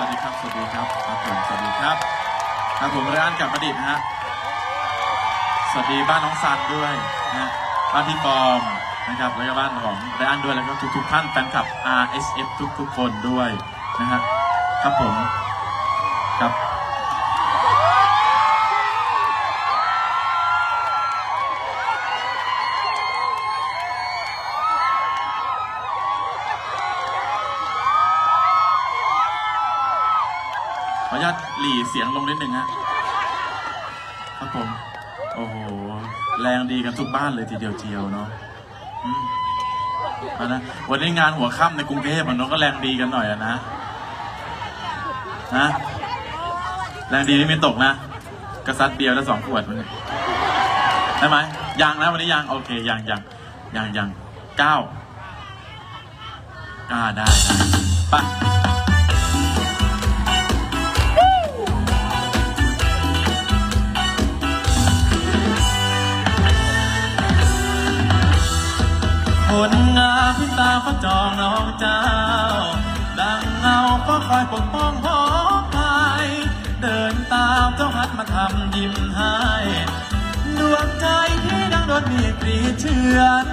วัสดีครับ สวัสดีครับ ครับผม สวัสดีครับ ครับผมร้านกับประดิษฐ์นะฮะ สวัสดีบ้านน้องซันด้วยนะบ้านพี่ปอมนะครับ แล้วก็บ้านของไรอันด้วย แล้วก็ทุกๆท่านแฟนคลับ RSF ทุกๆคนด้วยนะฮะ ครับผม ครับ ขออนุญาตหลีเสียงลงนิดนึงฮะครับผม โอ้โห แรงดีกันทุกบ้านเลยทีเดียวเจียวเนาะอืมเอานะวันนี้งานหัวค่ำในกรุงเทพมันเนอะก็แรงดีกันหน่อยอะนะนะแรงดีไม่มีตกนะ กระซัดเบียร์แล้วสองขวดวันนี้ได้ไหมยังนะวันนี้ยังโอเคยังยังยังยังเก้าอ่าได้ได้ไป พิตาจองน้องเจ้า ดังเงาก็คอยปกป้องหอภายเดินตามเจ้าหัดมาทำยิ้มให้ดวงใจที่ดังโดนมีดกรีเชือน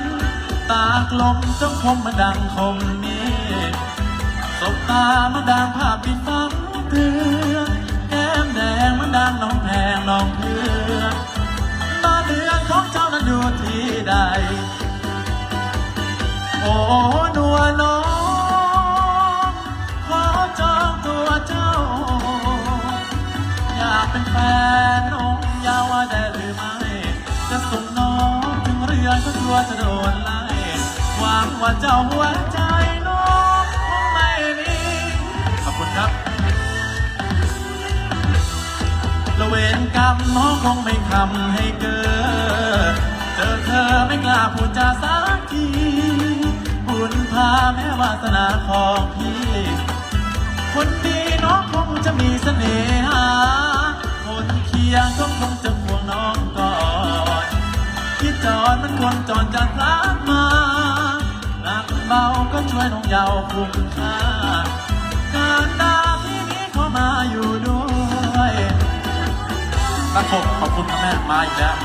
ตากลมจ้องคมมาดังคมมีดสบตามาดังภาพปิดฟังเตือนแก้มแดงมันดังน้องแพงน้องเพื่อนตาเดือนของเจ้านั้นดูที่ใดโเป็นแฟนน้องยาวว่าได้หรือไม่ จะส่งน้องถึงเรือนก็กลัวจะโดนไล่หวังว่าเจ้าหัวใจน้องคงไม่มีขอบคุณครับละเวรกรรมน้องคงไม่ทำให้เกิด เจอเธอไม่กล้าพูดจาสักทีบุญพาแม้วาสนาของพี่ คนดีน้องคงจะมีเสน่ห นคนจอดล้านมาหนักเบาก็ช่วยน้องเยาวคุ้มค่าการดาที่นี้เข้ามาอยู่ด้วยตะขบขอบคุณครับแม่มาอีกแล้ว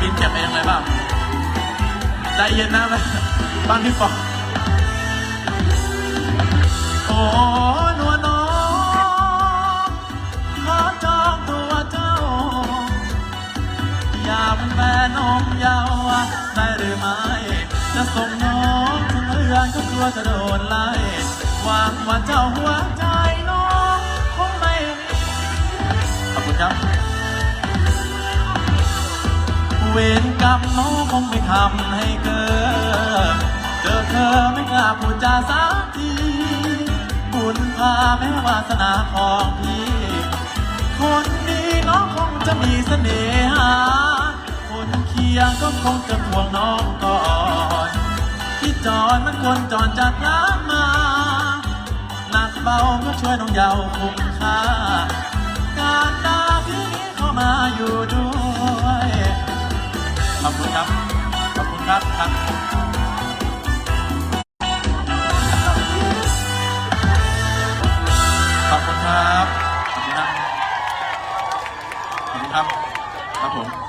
บินเก็บเองเลยเปล่าใจเย็นนะแม่บ้านพี่ปอโอ้ ได้หรือไม่จะส่งน้องถึงเรือนก็กลัวจะโดนไล่วังว่าเจ้าหัวใจน้องคงไม่มีขอบคุณครับ เวรกรรมน้องคงไม่ทำให้เกิดเจอเธอไม่กล้าพูดจาสักทีบุญพาแม้วาสนาของพี่ คนดีน้องคงจะมีเสน่หาคนเคี ยังก็คงจะห่วงน้องก่อนที่จอนมันควรจอนจากล้ามาหนักเบาก็ช่วยน้องเยาวคุ้มค่าการตาพี่นี้เข้ามาอยู่ด้วยขอบคุณครับขอบคุณครับครับครับ ขอบคุณครับ ขอบคุณครับ ครับผม